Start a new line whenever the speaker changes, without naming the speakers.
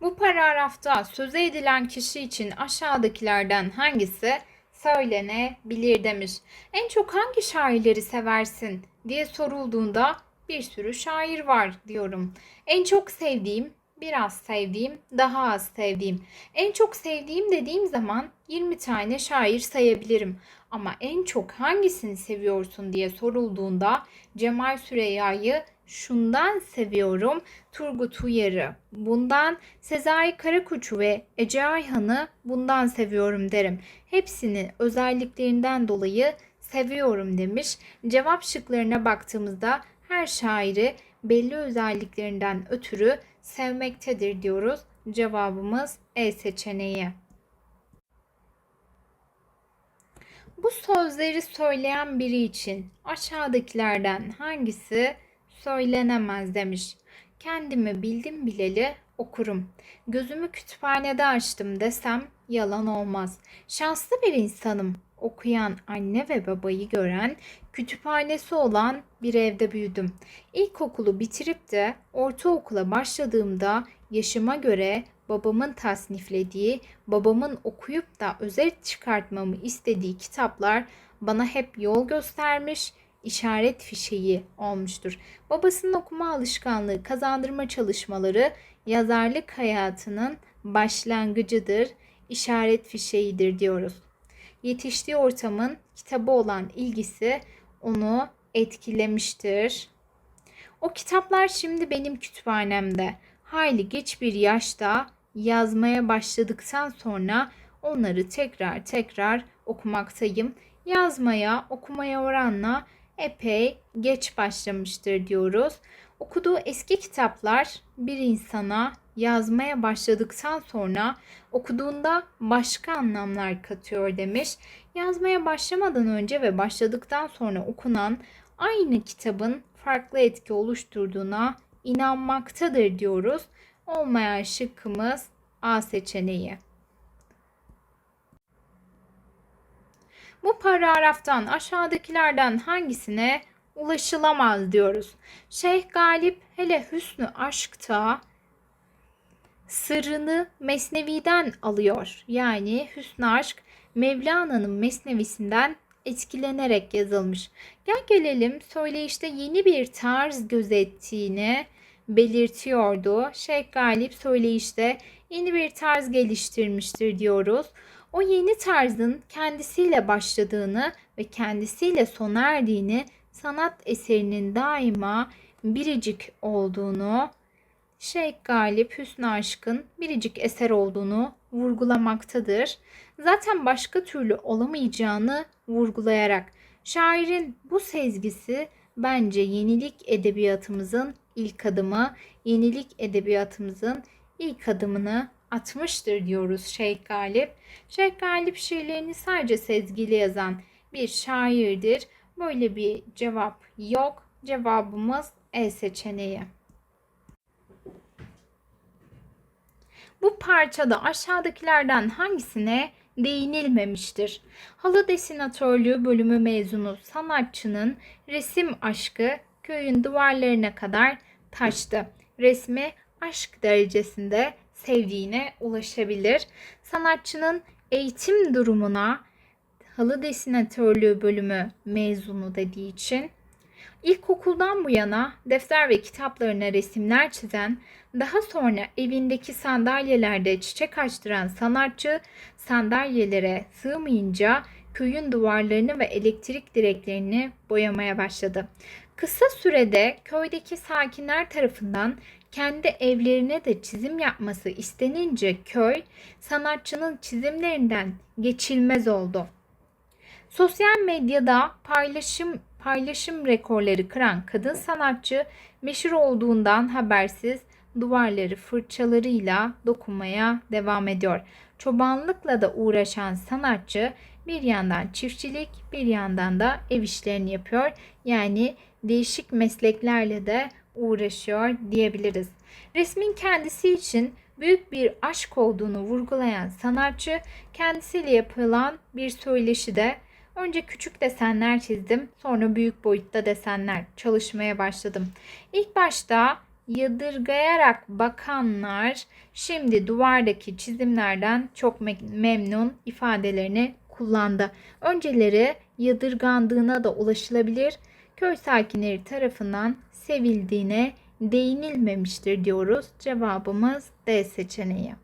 Bu paragrafta söze edilen kişi için aşağıdakilerden hangisi söylenebilir demiş. En çok hangi şairleri seversin diye sorulduğunda bir sürü şair var diyorum. En çok sevdiğim, biraz sevdiğim, daha az sevdiğim. En çok sevdiğim dediğim zaman 20 tane şair sayabilirim. Ama en çok hangisini seviyorsun diye sorulduğunda Cemal Süreyya'yı şundan seviyorum. Turgut Uyar'ı bundan, Sezai Karakoç'u ve Ece Ayhan'ı bundan seviyorum derim. Hepsini özelliklerinden dolayı seviyorum demiş. Cevap şıklarına baktığımızda her şairi belli özelliklerinden ötürü sevmektedir diyoruz. Cevabımız E seçeneği. Bu sözleri söyleyen biri için aşağıdakilerden hangisi söylenemez demiş. Kendimi bildim bileli okurum. Gözümü kütüphanede açtım desem yalan olmaz. Şanslı bir insanım. Okuyan anne ve babayı gören, kütüphanesi olan bir evde büyüdüm. İlkokulu bitirip de ortaokula başladığımda yaşıma göre babamın tasniflediği, babamın okuyup da özet çıkartmamı istediği kitaplar bana hep yol göstermiş, işaret fişeği olmuştur. Babasının okuma alışkanlığı kazandırma çalışmaları yazarlık hayatının başlangıcıdır, işaret fişeğidir diyoruz. Yetiştiği ortamın kitaba olan ilgisi onu etkilemiştir. O kitaplar şimdi benim kütüphanemde. Hayli geç bir yaşta yazmaya başladıktan sonra onları tekrar tekrar okumaktayım. Yazmaya, okumaya oranla epey geç başlamıştır diyoruz. Okuduğu eski kitaplar bir insana yazmaya başladıktan sonra okuduğunda başka anlamlar katıyor demiş. Yazmaya başlamadan önce ve başladıktan sonra okunan aynı kitabın farklı etki oluşturduğuna inanmaktadır diyoruz. Olmayan şıkkımız A seçeneği. Bu paragraftan aşağıdakilerden hangisine ulaşılamaz diyoruz. Şeyh Galip hele hüsnü aşkta sırrını Mesnevi'den alıyor. Yani hüsnü aşk Mevlana'nın Mesnevisinden etkilenerek yazılmış. Gel gelelim söyleyişte yeni bir tarz gözettiğini belirtiyordu. Şeyh Galip söyleyişte yeni bir tarz geliştirmiştir diyoruz. O yeni tarzın kendisiyle başladığını ve kendisiyle sona erdiğini, sanat eserinin daima biricik olduğunu, Şeyh Galip Hüsnü Aşk'ın biricik eser olduğunu vurgulamaktadır. Zaten başka türlü olamayacağını vurgulayarak şairin bu sezgisi bence yenilik edebiyatımızın ilk adımı, yenilik edebiyatımızın ilk adımını atmıştır diyoruz Şeyh Galip. Şeyh Galip şiirlerini sadece sezgili yazan bir şairdir. Böyle bir cevap yok. Cevabımız E seçeneği. Bu parçada aşağıdakilerden hangisine değinilmemiştir? Halı desinatörlüğü bölümü mezunu sanatçının resim aşkı köyün duvarlarına kadar taştı. Resmi aşk derecesinde sevdiğine ulaşabilir. Sanatçının eğitim durumuna halı desinatörlüğü bölümü mezunu dediği için İlkokuldan bu yana defter ve kitaplarına resimler çizen, daha sonra evindeki sandalyelerde çiçek açtıran sanatçı sandalyelere sığmayınca köyün duvarlarını ve elektrik direklerini boyamaya başladı. Kısa sürede köydeki sakinler tarafından kendi evlerine de çizim yapması istenince köy sanatçının çizimlerinden geçilmez oldu. Sosyal medyada paylaşım paylaşım rekorları kıran kadın sanatçı meşhur olduğundan habersiz duvarları fırçalarıyla dokunmaya devam ediyor. Çobanlıkla da uğraşan sanatçı bir yandan çiftçilik bir yandan da ev işlerini yapıyor. Yani değişik mesleklerle de uğraşıyor diyebiliriz. Resmin kendisi için büyük bir aşk olduğunu vurgulayan sanatçı kendisiyle yapılan bir söyleşi de Önce küçük desenler çizdim. Sonra büyük boyutta desenler çalışmaya başladım. İlk başta yadırgayarak bakanlar şimdi duvardaki çizimlerden çok me- memnun ifadelerini kullandı. Önceleri yadırgandığına da ulaşılabilir. Köy sakinleri tarafından sevildiğine değinilmemiştir diyoruz. Cevabımız D seçeneği.